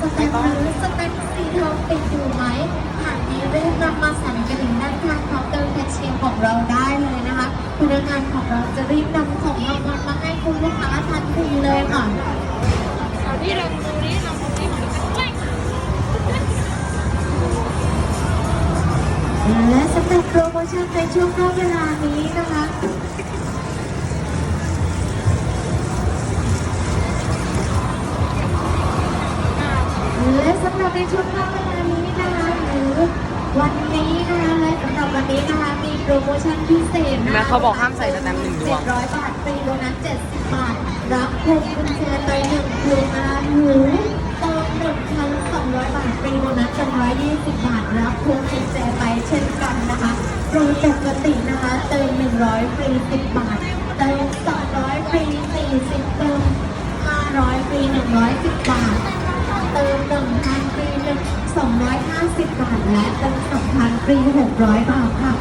สแตมป์หรือสแตมป์สีทองติดอยู่ไหมหากมีเรียนำมาสั่งกระดิ่งด้านข้างเคาน์เตอร์แคชเชียร์ของเราได้เลยนะคะพนักงานของเราจะรีบนำของรางวัลมาให้คุณลูกค้าทันทีเลยค่ะนี่เราตรงนี้เราตรงนี้ของเราและสำหรับโปรโมชั่นในช่วงเวลานี้นะคะำหรับในช่วงรอบเวลานี้นะคะหรือวันนี้นะคะและสำหรับวันนี้นะคะมีโปรโมชั่นพิเศษเห็นไหมนะคะเขาบอกห้ามใส่สแตมป์หนึ่งดวง700บาทฟรีโบนัส70บาท รับพวงกุญแจไปหนึ่งพวงนะคะหรือเติมหนึ่งพันสองร้อยบาทฟรีโบนัส120บาท รับพวงกุญแจไปเช่นกันนะคะโดยปกตินะคะเติม100ฟรี10บาท เติม200ฟรี40เติม500ฟรี110บาท เติม1,000ฟรี1 250 บาทและเติม2,000ฟรี600 บาทค่ะ